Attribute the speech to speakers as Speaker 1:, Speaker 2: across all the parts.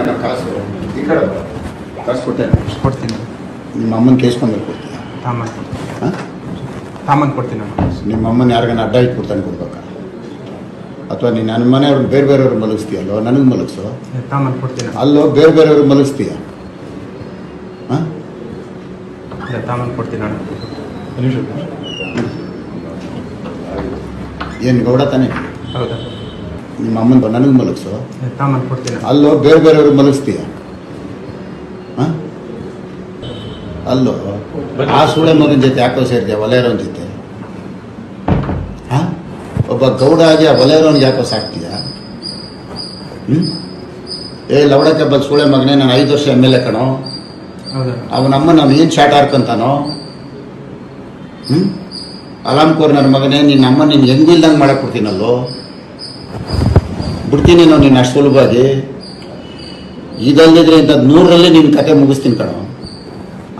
Speaker 1: ನನ್ನ ಕಾಸು. ಈ ಕಡೆ ಬಾ. ಕಾಸು ಕೊಡ್ತೇನೆ.
Speaker 2: ಕೊಡ್ತೀನಿ.
Speaker 1: ನಿಮ್ಮ ಅಮ್ಮನ ಕೇಸ್ಕೊಂಡ್ಮೇಲೆ ಕೊಡ್ತೀಯ?
Speaker 2: ತಾಮನ್
Speaker 1: ಹಾಂ?
Speaker 2: ತಾಮನ್ ಕೊಡ್ತೀನಿ ಅಣ್ಣ
Speaker 1: ನಿಮ್ಮ ಅಮ್ಮನ ಯಾರಿಗಾನ ಅಡ್ಡ ಇಟ್ಬಿಡ್ತಾನೆ ಕೊಡ್ಬೇಕಾ? ಅಥವಾ ನೀನು ನನ್ನ ಮನೆಯವ್ರನ್ನ ಬೇರೆ ಬೇರೆಯವ್ರು ಮಲಗಿಸ್ತೀಯಲ್ಲೋ? ನನಗೆ ಮಲಗಿಸೋ?
Speaker 2: ತಾಮನ್ ಕೊಡ್ತೀನಿ ನಾನು.
Speaker 1: ಅಲ್ಲೋ ಬೇರೆ ಬೇರೆಯವ್ರು ಮಲಗಿಸ್ತೀಯ? ಹಾಂ?
Speaker 2: ಇಲ್ಲ ತಾಮನ್ ಕೊಡ್ತೀನಿ ನಾನು
Speaker 1: ಏನು ಗೌಡ ತಾನೆ?
Speaker 2: ಹೌದಾ?
Speaker 1: ನಿಮ್ಮ ಅಮ್ಮನ ನನಗೆ ಮಲಗಿಸು. ಅಲ್ಲೋ ಬೇರೆ ಬೇರೆಯವ್ರಿಗೆ ಮಲಗಿಸ್ತೀಯ? ಹಾಂ? ಅಲ್ಲೋ ಆ ಸೂಳೆ ಮಗನ ಜೊತೆ ಯಾಕೋ ಸೇರ್ತೀಯ ಒಲೆಯರವನ ಜೊತೆ? ಹಾಂ? ಒಬ್ಬ ಗೌಡ ಆಗಿ ಆ ವಲಯರವನಿಗೆ ಯಾಕೋ ಸಾಕ್ತೀಯ? ಹ್ಞೂ ಏ ಲವಡಕ್ಕೆ ಬಲ್ ಸೂಳೆ ಮಗನೇ ನಾನು ಐದು ವರ್ಷ ಎಂ ಎಲ್ ಎ ಕಣೋ. ಅವನಮ್ಮ ನಾವು ಏನು ಶಾಟ್ ಹಾರ್ಕೊಂತಾನೋ ಹ್ಞೂ ಅಲಾಮ್ ಕೋರ್ ನನ್ನ ಮಗನೇ ನಿನ್ನ ಅಮ್ಮ ನೀನು ಹೆಂಗಿಲ್ದಂಗೆ ಮಾಡಕ್ಕೆ ಕೊಡ್ತೀನಲ್ಲೋ? ಬಿಡ್ತೀನಿ ನಾವು ನೀನು ಅಷ್ಟು ಸುಲಭವಾಗಿ ಇದಲ್ಲದಿದ್ರೆ ಇಂಥದ್ದು ನೂರರಲ್ಲಿ ನಿನ್ನ ಕತೆ ಮುಗಿಸ್ತೀನಿ ಕಣೋ.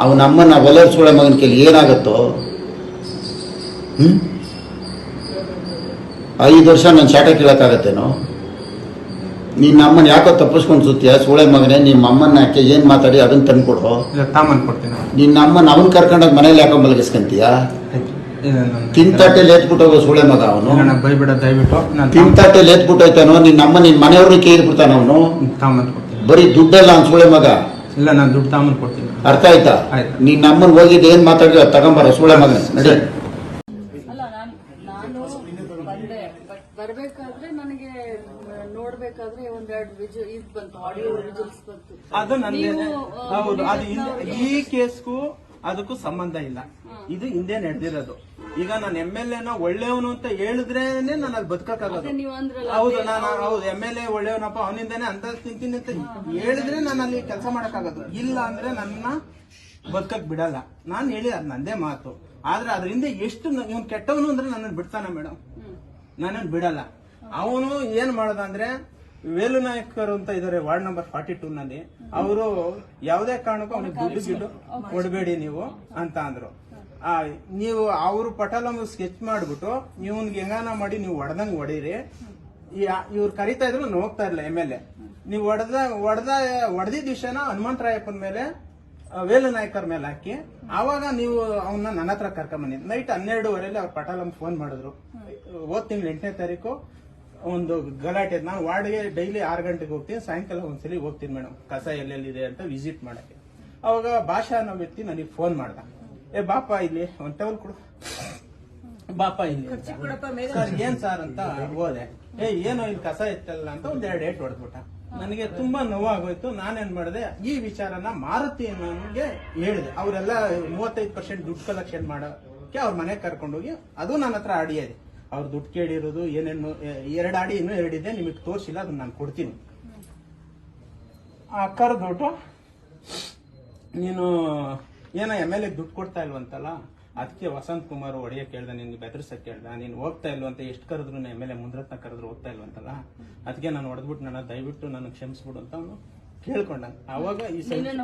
Speaker 1: ಅವನ ಅಮ್ಮನ ಒಲೆ ಸೂಳೆ ಮಗನ ಕೇಳಿ ಏನಾಗುತ್ತೋ? ಹ್ಞೂ ಐದು ವರ್ಷ ನಾನು ಶಾಟ ಕೇಳೋಕ್ಕಾಗತ್ತೇನೋ? ನಿನ್ನ ಅಮ್ಮನ ಯಾಕೋ ತಪ್ಪಿಸ್ಕೊಂಡು ಸುತ್ತೀಯ? ಸೂಳೆ ಮಗನೇ ನಿಮ್ಮ ಅಮ್ಮನ ಯಾಕೆ ಏನು ಮಾತಾಡಿ ಅದನ್ನು
Speaker 2: ತಂದು ಕೊಡು.
Speaker 1: ನಿನ್ನ ಅಮ್ಮನ ಅವನ ಕರ್ಕೊಂಡೋಗಿ ಮನೇಲಿ ಯಾಕೋ ಮಲಗಿಸ್ಕೊಂತೀಯ?
Speaker 2: ಆಯ್ತು. ಇಲ್ಲ ನಾನು-
Speaker 1: ತಿಂತಾಟೆಲ್ ಎತ್ಬಿಟ್ಟು ಹೋಗೋ ಸೂಳೆ ಮಗ ಅವನು?
Speaker 2: ಅಣ್ಣ ನಾನು ಬೈಬಿಡ ದಯವಿಟ್ಟು. ನಾನು
Speaker 1: ತಿಂತಾಟೆಲ್ ಎತ್ಬಿಟ್ಟೈತಾನೋ ನಿನ್ನ ಅಮ್ಮ ನಿನ್ನ ಮನೆಯವ್ರನ್ನ ಕೇಳ್ಬಿಡ್ತಾನ ಅವನು?
Speaker 2: ಕೊಡ್ತೀನಿ.
Speaker 1: ಬರೀ ದುಡ್ಡಲ್ಲ ಅವ್ನು ಸುಳೆ ಮಗ?
Speaker 2: ಇಲ್ಲ ನಾನು ದುಡ್ಡು ತಾಮನ್ ಕೊಡ್ತೀನಿ.
Speaker 1: ಅರ್ಥ ಆಯ್ತಾ?
Speaker 2: ಆಯ್ತು.
Speaker 1: ನಿನ್ನ ಅಮ್ಮನ್ ಹೋಗಿದ್ದು ಏನ್ ಮಾತಾಡಿದ ತಗೊಂಬರ ಸುಳೆ ಮಗ. ನಡಿ.
Speaker 3: ಅಲ್ಲ ನಾನು ನಾನು ಬಂದೆ. ಬಟ್ ಬರ್ಬೇಕಾದ್ರೆ ನನಗೆ ನೋಡ್ಬೇಕಾದ್ರೆ ಒಂದೆರಡು ವಿಜು ಇದು ಬಂತು ಆಡಿಯೋ ಬಂತು.
Speaker 2: ಅದು
Speaker 3: ನೀವು, ಆ,
Speaker 2: ಹೌದು ಅದು ಹಿಂದೆ- ಈ ಕೇಸ್ಗೂ ಅದಕ್ಕೂ ಸಂಬಂಧ ಇಲ್ಲ. ಇದು ಹಿಂದೆ ನಡೆದಿರೋದು. ಈಗ ನಾನು ಎಂ ಎಲ್ ಎನ ಒಳ್ಳೆಯವನು ಅಂತ ಹೇಳಿದ್ರೇನೆ ನಾನು ಅಲ್ಲಿ ಬದುಕಕ್ಕಾಗೋದು ಹೌದು ನಾನು ಹೌದು ಎಂ ಎಲ್ ಎ ಒಳ್ಳೆಯವನಪ್ಪ ಅವನಿಂದಾನೆ ಅಂತ ತಿಂತೀನಿ ಅಂತ ಹೇಳಿದ್ರೆ ನಾನು ಅಲ್ಲಿ ಕೆಲಸ ಮಾಡಕ್ಕಾಗೋದು. ಇಲ್ಲ ಅಂದ್ರೆ ನನ್ನ ಬದುಕಕ್ ಬಿಡಲ್ಲ. ನಾನು ಹೇಳಿ ಅದು ನಂದೇ ಮಾತು. ಆದ್ರೆ ಅದರಿಂದ ಎಷ್ಟು ಇವನ್ ಕೆಟ್ಟವನು ಅಂದ್ರೆ ನನ್ನನ್ನು ಬಿಡ್ತಾನ ಮೇಡಮ್ ನನ್ನನ್ನು ಬಿಡಲ್ಲ. ಅವನು ಏನ್ ಮಾಡ್ದ ಅಂದ್ರೆ ವೇಲು ನಾಯಕರು ಅಂತ ಇದಾರೆ ವಾರ್ಡ್ ನಂಬರ್ ಫಾರ್ಟಿ ಟೂ ನಲ್ಲಿ. ಅವರು ಯಾವುದೇ ಕಾರಣಕ್ಕೂ ಅವನಿಗೆ ದುಡ್ಡು ಗಿಡ್ಡು ಕೊಡಬೇಡಿ ನೀವು ಅಂತ ಅಂದ್ರು. ಆ, ನೀವು ಅವರು ಪಟಲ ಸ್ಕೆಚ್ ಮಾಡ್ಬಿಟ್ಟು ಇವನ್ಗೆ ಹೆಂಗಾನ ಮಾಡಿ ನೀವು ಹೊಡೆದಂಗ್ ಹೊಡೀರಿ ಇವ್ರು ಕರಿತಾ ಇದ್ರು ನಾನು ಹೋಗ್ತಾ ಇರ್ಲಿಲ್ಲ ಎಂ ಎಲ್ ಎ. ನೀವು ಹೊಡೆದ ಹೊಡೆದ ಹೊಡೆದಿದ್ದ ವಿಷಯನ ಹನುಮಂತರಾಯಪ್ಪನ ಮೇಲೆ ವೇಲು ನಾಯಕರ ಮೇಲೆ ಹಾಕಿ. ಆವಾಗ ನೀವು ಅವನ್ನ ನನ್ನ ಹತ್ರ ಕರ್ಕೊಂಡ್ ಬಂದಿದ್ದು ನೈಟ್ ಹನ್ನೆರಡುವರೆಯಲ್ಲಿ ಅವ್ರು ಪಟಾಲಂ ಫೋನ್ ಮಾಡಿದ್ರು. ಹೋದ್ ತಿಂಗಳು ಎಂಟನೇ ತಾರೀಕು. ಒಂದು ಗಲಾಟೆ. ನಾನು ವಾರ್ಡ್ಗೆ ಡೈಲಿ ಆರು ಗಂಟೆಗೆ ಹೋಗ್ತೀನಿ ಸಾಯಂಕಾಲ ಒಂದ್ಸಲಿ ಹೋಗ್ತೀನಿ ಮೇಡಮ್ ಕಸ ಎಲ್ಲೆಲ್ಲಿದೆ ಅಂತ ವಿಸಿಟ್ ಮಾಡಕ್ಕೆ. ಅವಾಗ ಭಾಷಾ ಅನ್ನೋ ವ್ಯಕ್ತಿ ನನಗೆ ಫೋನ್ ಮಾಡ್ದ. ಏ ಬಾಪ ಇಲ್ಲಿ ಒಂದ್ ಟವಲ್ ಕೊಡು. ಬಾಪ ಇಲ್ಲಿ. ಸರ್ ಏನ್ ಸರ್ ಅಂತ ಹೋದೆ. ಏ ಏನೋ ಇಲ್ಲಿ ಕಸ ಇತ್ತಲ್ಲ ಅಂತ ಒಂದ್ ಎರಡು ಏಟ್ ಹೊಡೆದ್ಬಿಟ್ಟ. ನನಗೆ ತುಂಬಾ ನೋವಾಗೋಯ್ತು. ನಾನೇನ್ ಮಾಡಿದೆ ಈ ವಿಚಾರನ ಮಾರುತಿ ನನಗೆ ಹೇಳಿದೆ. ಅವರೆಲ್ಲ ಮೂವತ್ತೈದು ಪರ್ಸೆಂಟ್ ದುಡ್ಡು ಕಲೆಕ್ಷನ್ ಮಾಡೋಕೆ ಅವ್ರ ಮನೆಗೆ ಕರ್ಕೊಂಡೋಗಿ ಅದು ನನ್ನ ಹತ್ರ ಆಡಿ ಇದೆ ಅವ್ರು ದುಡ್ಡು ಕೇಳಿರೋದು ಏನೇನು ಎರಡು ಅಡಿ ಇನ್ನೂ ಎರಡಿದೆ ನಿಮಗೆ ತೋರಿಸಿಲ್ಲ, ಅದನ್ನ ನಾನು ಕೊಡ್ತೀನಿ. ಆ ದುಡ್ಡು, ನೀನು ಏನೋ ಎಂ ಎಲ್ ಎ ದುಡ್ಡು ಕೊಡ್ತಾ ಇಲ್ವಂತಲ್ಲ ಅದಕ್ಕೆ ವಸಂತ್ ಕುಮಾರ್ ಒಡೆಯ ಕೇಳ್ದ, ನಿನ್ಗೆ ಬೆದರ್ಸಕ್ ಕೇಳ್ದ, ನೀನು ಹೋಗ್ತಾ ಇಲ್ವಂತ ಎಷ್ಟು ಕರೆದ್ರು ಎಂ ಎಲ್ ಎ ಮುಂದ್ರತ್ನ ಕರೆದ್ರು ಹೋಗ್ತಾ ಇಲ್ವಂತಲ್ಲ ಅದಕ್ಕೆ ನಾನು ಹೊಡೆದ್ಬಿಟ್ಟು ನನ್ನ ದಯವಿಟ್ಟು ನಾನು ಕ್ಷಮಿಸ್ಬಿಡು ಅಂತ ಅವನು ಕೇಳ್ಕೊಂಡ. ಅವಾಗ ಈ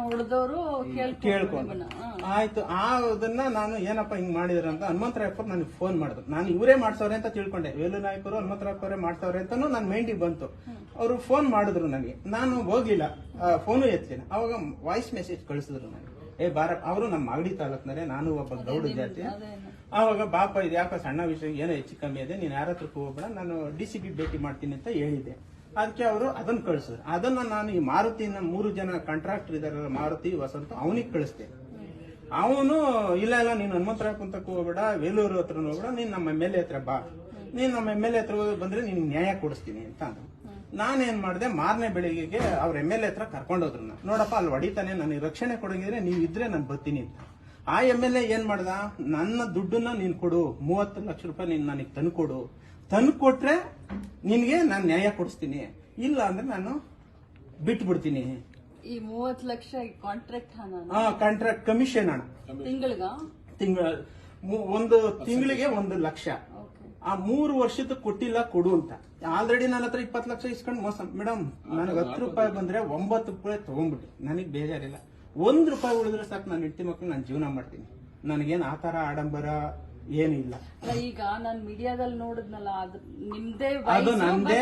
Speaker 3: ಹೊಡೆದವರು
Speaker 2: ಕೇಳ್ಕೊಂಡು. ಆಯ್ತು ಆ ಅದನ್ನ ನಾನು ಏನಪ್ಪ ಹಿಂಗ್ ಮಾಡಿದ್ರ ಅಂತ ಹನುಮಂತರಾಯಪ್ಪರು ನನಗೆ ಫೋನ್ ಮಾಡಿದ್ರು. ನಾನು ಇವರೇ ಮಾಡ್ಸವ್ರೆ ಅಂತ ತಿಳ್ಕೊಂಡೆ. ವೇಲು ನಾಯಕರು ಹನುಮಂತರಾಯಪ್ಪರೇ ಮಾಡ್ಸವ್ರೆ ಅಂತಾನು ನನ್ನ ಮೈಂಡಿಗೆ ಬಂತು. ಅವರು ಫೋನ್ ಮಾಡಿದ್ರು ನನಗೆ. ನಾನು ಹೋಗಿಲ್ಲ. ಫೋನು ಎತ್ತಲಿಲ್ಲ ಅವಾಗ ವಾಯ್ಸ್ ಮೆಸೇಜ್ ಕಳಿಸಿದ್ರು ನನಗೆ. ಏ ಬಾರ ಅವರು ನಮ್ಮ ಮಾಗಡಿ ತಾಲೂಕ್ನಲ್ಲೇ ನಾನು ಒಬ್ಬ ಗೌಡ ಜಾತಿ. ಆವಾಗ ಬಾಪ ಇದು ಯಾಕೋ ಸಣ್ಣ ವಿಷಯ ಏನೋ ಹೆಚ್ಚು ಕಮ್ಮಿ ಇದೆ ನೀನು ಯಾರ ಹತ್ರಕ್ಕೂ ಹೋಗ್ಬೇಡ ನಾನು ಡಿ ಸಿ ಬಿ ಭೇಟಿ ಮಾಡ್ತೀನಿ ಅಂತ ಹೇಳಿದೆ ಅದಕ್ಕೆ ಅವರು ಅದನ್ನ ಕಳಿಸಿದ್ರು. ಅದನ್ನ ನಾನು ಈ ಮಾರುತಿನ ಮೂರು ಜನ ಕಾಂಟ್ರಾಕ್ಟರ್ ಇದಾರಲ್ಲ, ಮಾರುತಿ, ವಸಂತ, ಅವನಿಗೆ ಕಳಿಸ್ದೆ ಅವನು, ಇಲ್ಲ ಇಲ್ಲ, ನೀನು ಹನುಮಂತರಾಯ ಕುಂತಕ್ಕೆ ಹೋಗ್ಬೇಡ, ವೇಲೂರು ಹತ್ರ ಹೋಗ್ಬೇಡ, ನೀನು ನಮ್ಮ ಎಂ ಎಲ್ ಎ ಹತ್ರ ಬಾ. ನೀನು ನಮ್ಮ ಎಂ ಎಲ್ ಎ ಹತ್ರ ಬಂದ್ರೆ ನಿನ್ ನ್ಯಾಯ ಕೊಡಿಸ್ತೀನಿ ಅಂತ ನಾನೇನ್ ಮಾಡಿದೆ, ಮಾರನೇ ಬೆಳಿಗ್ಗೆಗೆ ಅವ್ರ ಎಂ ಎಲ್ ಎ ಹತ್ರ ಕರ್ಕೊಂಡೋದ್ರು ನೋಡಪ್ಪ, ಅಲ್ಲಿ ಹೊಡಿತಾನೆ, ನನಗೆ ರಕ್ಷಣೆ ಕೊಡಂಗಿದ್ರೆ ನೀವು ಇದ್ರೆ ನಾನು ಬರ್ತೀನಿ ಅಂತ. ಆ ಎಂ ಎಲ್ ಎ ಏನ್ ಮಾಡ್ದ, ನನ್ನ ದುಡ್ಡನ್ನ ನೀನ್ ಕೊಡು, ಮೂವತ್ತು ಲಕ್ಷ ರೂಪಾಯಿ ನೀನ್ ನನಗೆ ತಂದು ಕೊಡು ತಂದು ಕೊಟ್ರೆ ನಿನ್ಗೆ ನಾನು ನ್ಯಾಯ ಕೊಡಿಸ್ತೀನಿ. ಇಲ್ಲ ಅಂದ್ರೆ ನಾನು ಬಿಟ್ಬಿಡ್ತೀನಿ.
Speaker 3: ಈ ಮೂವತ್ ಲಕ್ಷ ಕಾಂಟ್ರಾಕ್ಟ್ ಹಣ
Speaker 2: ಆ ಕಾಂಟ್ರಾಕ್ಟ್ ಕಮಿಷನ್ ಹಣ
Speaker 3: ತಿಂಗಳಿಗ?
Speaker 2: ತಿಂಗಳ ಒಂದು ತಿಂಗಳಿಗೆ ಒಂದು ಲಕ್ಷ. ಆ ಮೂರು ವರ್ಷದ ಕೊಟ್ಟಿಲ್ಲ ಕೊಡು ಅಂತ. ಆಲ್ರೆಡಿ ನನ್ನ ಹತ್ರ ಇಪ್ಪತ್ತು ಲಕ್ಷ ಇಸ್ಕೊಂಡು ಮೋಸ. ಮೇಡಮ್ ನನಗೆ ಹತ್ತು ರೂಪಾಯಿ ಬಂದ್ರೆ ಒಂಬತ್ತು ರೂಪಾಯಿ ತಗೊಂಡ್ಬಿಟ್ಟು. ನನಗೆ ಬೇಜಾರಿಲ್ಲ. ಒಂದ್ ರೂಪಾಯಿ ಉಳಿದ್ರೆ ಸಾಕು ನಾನು ಹೆಂಡತಿ ಮಕ್ಳು ನಾನು ಜೀವನ ಮಾಡ್ತೀನಿ. ನನಗೇನು ಆ ಥರ ಆಡಂಬರ ಏನು ಇಲ್ಲ
Speaker 3: ಅಲ್ಲ ಈಗ ನಾನು ಮೀಡಿಯಾದಲ್ಲಿ ನೋಡಿದ್ನಲ್ಲ ಅದು ನಿಮ್ದೇ
Speaker 2: ಅದು ನಂದೇ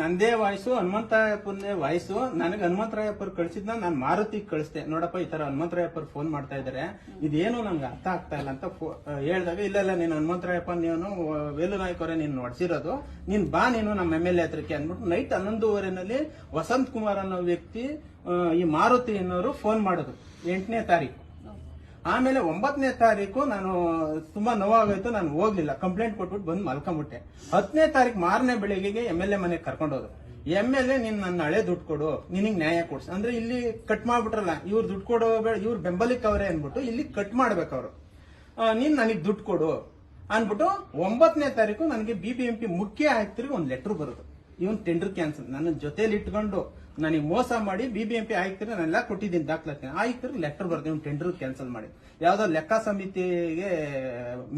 Speaker 2: ನಂದೇ ವಾಯ್ಸು ಹನುಮಂತರಾಯಪ್ಪನೇ ವಾಯ್ಸು ನನಗೆ ಹನುಮಂತರಾಯಪ್ಪರು ಕಳ್ಸಿದ್ನ ನಾನು ಮಾರುತಿ ಕಳಿಸ್ದೆ. ನೋಡಪ್ಪ ಈ ತರ ಹನುಮಂತರಾಯಪ್ಪರು ಫೋನ್ ಮಾಡ್ತಾ ಇದಾರೆ. ಇದೇನು ನಂಗೆ ಅರ್ಥ ಆಗ್ತಾ ಇಲ್ಲ ಅಂತ ಹೇಳಿದಾಗ ಇಲ್ಲ ಇಲ್ಲ ನೀನು ಹನುಮಂತರಾಯಪ್ಪ ನೀನು ವೇಲು ನಾಯ್ಕ ಅವರೇ ನೀನು ನೋಡ್ಸಿರೋದು. ನೀನ್ ಬಾ ನೀನು ನಮ್ಮ ಎಂ ಎಲ್ ಎ ಹತ್ರಕ್ಕೆ ಅಂದ್ಬಿಟ್ಟು ನೈಟ್ ಹನ್ನೊಂದುವರೆನಲ್ಲಿ ವಸಂತ್ ಕುಮಾರ್ ಅನ್ನೋ ವ್ಯಕ್ತಿ ಈ ಮಾರುತಿ ಅನ್ನೋರು ಫೋನ್ ಮಾಡೋದು. ಎಂಟನೇ ತಾರೀಕು. ಆಮೇಲೆ ಒಂಬತ್ತನೇ ತಾರೀಕು ನಾನು ತುಂಬಾ ನೋವಾಗೋಯ್ತು, ನಾನು ಹೋಗ್ಲಿಲ್ಲ. ಕಂಪ್ಲೇಂಟ್ ಕೊಟ್ಬಿಟ್ಟು ಬಂದು ಮಲ್ಕೊಂಬಿಟ್ಟೆ. ಹತ್ತನೇ ತಾರೀಕು ಮಾರನೇ ಬೆಳಿಗ್ಗೆಗೆ ಎಂ ಎಲ್ ಎ ಮನೆಗೆ ಕರ್ಕೊಂಡೋದ್ರು. ಎಂ ಎಲ್ ಎ ನೀನ್ ನನ್ನ ಹಳೆ ದುಡ್ಡು ಕೊಡು, ನಿನಗೆ ನ್ಯಾಯ ಕೊಡ್ಸು. ಅಂದ್ರೆ ಇಲ್ಲಿ ಕಟ್ ಮಾಡ್ಬಿಟ್ರಲ್ಲ, ಇವ್ರು ದುಡ್ಡು ಕೊಡೋ ಬೇಡ ಇವ್ರು ಬೆಂಬಲಿಕ್ಕೆ ಅವರೇ ಅನ್ಬಿಟ್ಟು ಇಲ್ಲಿ ಕಟ್ ಮಾಡ್ಬೇಕು ಅವರು. ನೀನ್ ನನಗೆ ದುಡ್ಡು ಕೊಡು ಅನ್ಬಿಟ್ಟು ಒಂಬತ್ತನೇ ತಾರೀಕು ನನಗೆ ಬಿ ಬಿ ಎಂ ಪಿ ಮುಖ್ಯ ಆಯುಕ್ತರಿಗೆ ಒಂದು ಲೆಟರ್ ಬರೋದು. ಇವನ್ ಟೆಂಡರ್ ಕ್ಯಾನ್ಸಲ್ ನನ್ನ ಜೊತೆಲಿ ಇಟ್ಕೊಂಡು ನನಗೆ ಮೋಸ ಮಾಡಿ ಬಿ ಬಿ ಎಂ ಪಿ ಆಯುಕ್ತರು ನಾನೆಲ್ಲ ಕೊಟ್ಟಿದ್ದೀನಿ ದಾಖಲಾತಿ ಆಯುಕ್ತರು ಲೆಟರ್ ಬರ್ತದೆ ಇವ್ನು ಟೆಂಡರ್ ಕ್ಯಾನ್ಸಲ್ ಮಾಡಿ ಯಾವುದೋ ಲೆಕ್ಕ ಸಮಿತಿಗೆ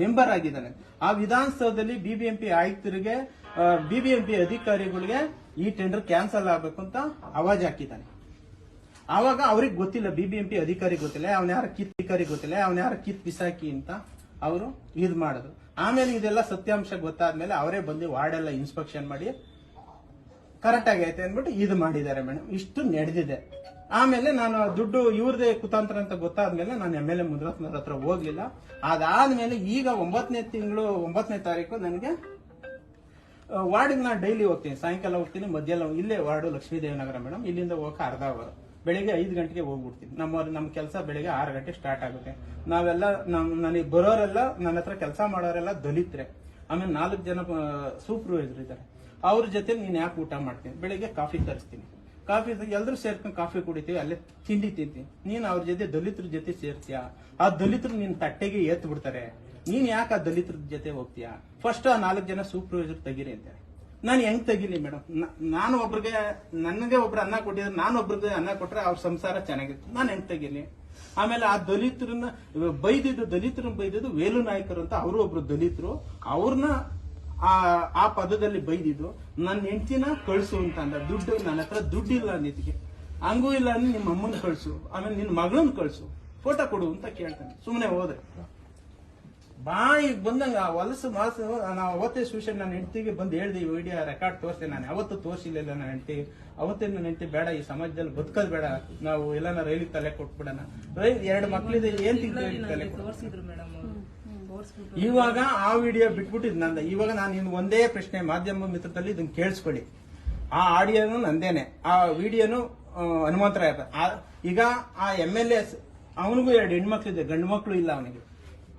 Speaker 2: ಮೆಂಬರ್ ಆಗಿದ್ದಾನೆ. ಆ ವಿಧಾನಸೌಧದಲ್ಲಿ ಬಿ ಬಿ ಎಂ ಪಿ ಆಯುಕ್ತರಿಗೆ ಬಿ ಬಿ ಎಂ ಪಿ ಅಧಿಕಾರಿಗಳಿಗೆ ಈ ಟೆಂಡರ್ ಕ್ಯಾನ್ಸಲ್ ಆಗಬೇಕು ಅಂತ ಅವಾಜ್ ಹಾಕಿದ್ದಾನೆ. ಆವಾಗ ಅವ್ರಿಗೆ ಗೊತ್ತಿಲ್ಲ ಬಿ ಬಿ ಎಂ ಪಿ ಅಧಿಕಾರಿ ಗೊತ್ತಿಲ್ಲ, ಅವನ ಯಾರ ಕಿತ್ ಅಧಿಕಾರಿ ಗೊತ್ತಿಲ್ಲ, ಅವನ ಯಾರ ಕಿತ್ ಬಿಸಾಕಿ ಅಂತ ಅವರು ಇದು ಮಾಡಿದ್ರು. ಆಮೇಲೆ ಇದೆಲ್ಲ ಸತ್ಯಾಂಶ ಗೊತ್ತಾದ್ಮೇಲೆ ಅವರೇ ಬಂದು ವಾರ್ಡ್ ಎಲ್ಲ ಇನ್ಸ್ಪೆಕ್ಷನ್ ಮಾಡಿ ಕರೆಕ್ಟ್ ಐತೆ ಅಂದ್ಬಿಟ್ಟು ಇದು ಮಾಡಿದ್ದಾರೆ ಮೇಡಮ್. ಇಷ್ಟು ನಡೆದಿದೆ. ಆಮೇಲೆ ನಾನು ದುಡ್ಡು ಇವ್ರದೇ ಕುತಾಂತರ ಅಂತ ಗೊತ್ತಾದ್ಮೇಲೆ ನಾನು ಎಂ ಎಲ್ ಎ ಮುದ್ರಾತ್ನವ್ರ ಹತ್ರ ಹೋಗ್ಲಿಲ್ಲ. ಅದಾದ್ಮೇಲೆ ಈಗ ಒಂಬತ್ತನೇ ತಿಂಗಳು ಒಂಬತ್ತನೇ ತಾರೀಕು ನನಗೆ ವಾರ್ಡಿಗೆ ನಾನು ಡೈಲಿ ಹೋಗ್ತೀನಿ. ಸಾಯಂಕಾಲ ಹೋಗ್ತೀನಿ, ಮಧ್ಯಾಹ್ನ ಇಲ್ಲೇ ವಾರ್ಡು ಲಕ್ಷ್ಮೀದೇವನಗರ ಮೇಡಮ್. ಇಲ್ಲಿಂದ ಹೋಗಕ್ಕೆ ಅರ್ಧ ಅವರ್. ಬೆಳಿಗ್ಗೆ ಐದು ಗಂಟೆಗೆ ಹೋಗ್ಬಿಡ್ತೀನಿ. ನಮ್ಮ ನಮ್ಮ ಕೆಲಸ ಬೆಳಿಗ್ಗೆ ಆರು ಗಂಟೆ ಸ್ಟಾರ್ಟ್ ಆಗುತ್ತೆ. ನಾವೆಲ್ಲ ನಮ್ಮ ನನಗೆ ಬರೋರೆಲ್ಲ ನನ್ನ ಹತ್ರ ಕೆಲಸ ಮಾಡೋರೆಲ್ಲ ದಲಿತ್ರೆ. ಆಮೇಲೆ ನಾಲ್ಕು ಜನ ಸೂಪರ್ವೈಸರ್ ಇದ್ದಾರೆ. ಅವ್ರ ಜೊತೆ ನೀನು ಯಾಕೆ ಊಟ ಮಾಡ್ತೀನಿ? ಬೆಳಿಗ್ಗೆ ಕಾಫಿ ತರಿಸ್ತೀನಿ ಕಾಫಿ ಎಲ್ಲರೂ ಸೇರ್ಕೊಂಡು ಕಾಫಿ ಕುಡಿತೀವಿ, ಅಲ್ಲೇ ತಿಂಡಿ ತಿಂತೀನಿ ನೀನು ಅವ್ರ ಜೊತೆ ದಲಿತರ ಜೊತೆ ಸೇರ್ತೀಯ? ಆ ದಲಿತರು ನಿನ್ನ ತಟ್ಟೆಗೆ ಏತ್ ಬಿಡ್ತಾರೆ. ನೀನ್ ಯಾಕೆ ಆ ದಲಿತರ ಜೊತೆ ಹೋಗ್ತೀಯಾ? ಫಸ್ಟ್ ಆ ನಾಲ್ಕು ಜನ ಸೂಪರ್ವೈಸರ್ ತೆಗೀರಿ ಅಂತಾರೆ. ನಾನು ಹೆಂಗ್ ತೆಗಿಲಿ ಮೇಡಮ್ ನಾನು ಒಬ್ರಿಗೆ ನನಗೆ ಒಬ್ರು ಅನ್ನ ಕೊಟ್ಟಿದ್ರೆ ನಾನು ಒಬ್ರಿಗೆ ಅನ್ನ ಕೊಟ್ರೆ ಅವ್ರ ಸಂಸಾರ ಚೆನ್ನಾಗಿತ್ತು. ನಾನು ಹೆಂಗ್ ತೆಗಿಲಿ? ಆಮೇಲೆ ಆ ದಲಿತರನ್ನ ಬೈದಿದ್ದು ದಲಿತರನ್ನ ಬೈದಿದ್ದು ವೇಲು ನಾಯಕರು ಅಂತ ಅವರು ಒಬ್ರು ದಲಿತರು. ಅವ್ರನ್ನ ಆ ಆ ಪದದಲ್ಲಿ ಬೈದಿದ್ದು ನನ್ನ ಹೆಂಡತಿನ ಕಳ್ಸು ಅಂತ ಅಂದ. ದುಡ್ಡು ನನ್ನ ಹತ್ರ ದುಡ್ಡಿಲ್ಲ ನಿತಿಗೆ. ಹಂಗೂ ಇಲ್ಲ ಅಂದ್ರೆ ನಿಮ್ಮ ಅಮ್ಮನ ಕಳ್ಸು. ಆಮೇಲೆ ನಿನ್ನ ಮಗಳನ್ನ ಕಳ್ಸು. ಫೋಟೋ ಕೊಡು ಅಂತ ಕೇಳ್ತಾನೆ. ಸುಮ್ಮನೆ ಹೋದ್ರೆ. ಬಾಯಿಗೆ ಬಂದಂಗ ಆ ಹೊಲಸು ಮಾಸು ನಾವು ಅವತ್ತೇ ಸೂಷನ್ ನಾನು ಹೆಂಡ್ತಿಗೆ ಬಂದು ಹೇಳ್ದೆ ಈ ವಿಡಿಯೋ ರೆಕಾರ್ಡ್ ತೋರಿಸ್ದೆ ನಾನು ಯಾವತ್ತೂ ತೋರಿಸಿಲ್ಲ ನನ್ನ ಹೆಂಡ್ತಿ. ಅವತ್ತೇ ನನ್ನ ಹೆಂಡ್ತಿ ಬೇಡ ಈ ಸಮಾಜದಲ್ಲಿ ಬದುಕೋದು ಬೇಡ. ನಾವು ಎಲ್ಲಾನ ರೈಲಿಗೆ ತಲೆ ಕೊಟ್ಬಿಡೋಣ. ರೈಲ್ ಎರಡು ಮಕ್ಳಿದೆ ಏನ್ ತಿಂತೀವಿ ತಲೆ ಇವಾಗ ಆ ವಿಡಿಯೋ ಬಿಟ್ಬಿಟ್ಟಿದ್ ನಂದ. ಇವಾಗ ನಾನು ಇನ್ನು ಒಂದೇ ಪ್ರಶ್ನೆ ಮಾಧ್ಯಮ ಮಿತ್ರದಲ್ಲಿ ಇದನ್ನ ಕೇಳಿಸ್ಕೊಳ್ಳಿ. ಆ ಆಡಿಯೋನು ನಂದೇನೆ. ಆ ವಿಡಿಯೋನು ಹನುಮಂತರಾಯ ಈಗ ಆ ಎಂ ಎಲ್ ಎಸ್ ಅವನಿಗೂ ಎರಡು ಹೆಣ್ಮಕ್ಳಿದೆ ಗಂಡು ಮಕ್ಕಳು ಇಲ್ಲ ಅವನಿಗೆ.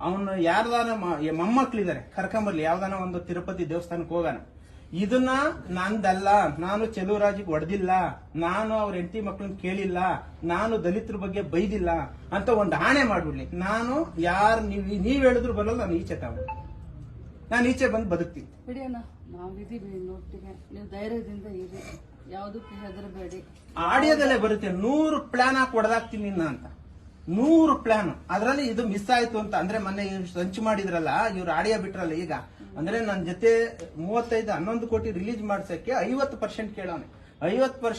Speaker 2: ಅವನು ಯಾರ್ದಾನ ಮ- ಎ- ಮೊಮ್ಮಕ್ಳಿದಾರೆ. ಕರ್ಕೊಂಬರ್ಲಿ. ಯಾವ್ದಾನ ಒಂದು ತಿರುಪತಿ ದೇವಸ್ಥಾನಕ್ಕೆ ಹೋಗೋಣ ಇದನ್ನ ನಂದಲ್ಲ. ನಾನು ಚೆಲುವರಾಜಿಗೆ ಹೊಡೆದಿಲ್ಲ ನಾನು ಅವ್ರ ಹೆಂಡತಿ ಮಕ್ಳನ್ನ ಕೇಳಿಲ್ಲ. ನಾನು ದಲಿತರ ಬಗ್ಗೆ ಬೈದಿಲ್ಲ ಅಂತ ಒಂದು ಆಣೆ ಮಾಡ್ಬಿಡ್ಲಿ. ನಾನು ಯಾರು ನೀವ್ ನೀವ್ ಹೇಳಿದ್ರು ಬರಲ್ಲ ನಾನು ಈಚೆ ತಾವ ನಾನು ಈಚೆ ಬಂದು ಬದುಕ್ತೀನಿ.
Speaker 3: ಬಿಡಿ ಅಣ್ಣ ನಾವಿದೀವಿ ನೋಟಿಗೆ ನೀವು ಧೈರ್ಯದಿಂದ ಇರಿ. ಯಾವುದಕ್ಕೂ ಹೆದರಬೇಡಿ.
Speaker 2: ಆಡಿಯೋದಲ್ಲೇ ಬರುತ್ತೆ. ನೂರು ಪ್ಲಾನ್ ಹಾಕಿ ಹೊಡೆದಾಕ್ತೀನಿ ನಿನ್ನ ಅಂತ. ನೂರು ಪ್ಲಾನ್ ಅದರಲ್ಲಿ ಇದು ಮಿಸ್ ಆಯ್ತು ಅಂತ ಅಂದ್ರೆ ಮೊನ್ನೆ ಸಂಚು ಮಾಡಿದ್ರಲ್ಲ, ಇವ್ರು ಆಡಿಯೋ ಬಿಟ್ರಲ್ಲ ಈಗ. ಅಂದ್ರೆ ನನ್ನ ಜೊತೆ ಮೂವತ್ತೈದು, ಹನ್ನೊಂದು ಕೋಟಿ ರಿಲೀಸ್ ಮಾಡ್ಸಕ್ಕೆ ಐವತ್ತು ಪರ್ಸೆಂಟ್ ಕೇಳೋಣ ಐವತ್ತು ಪರ್ಸೆಂಟ್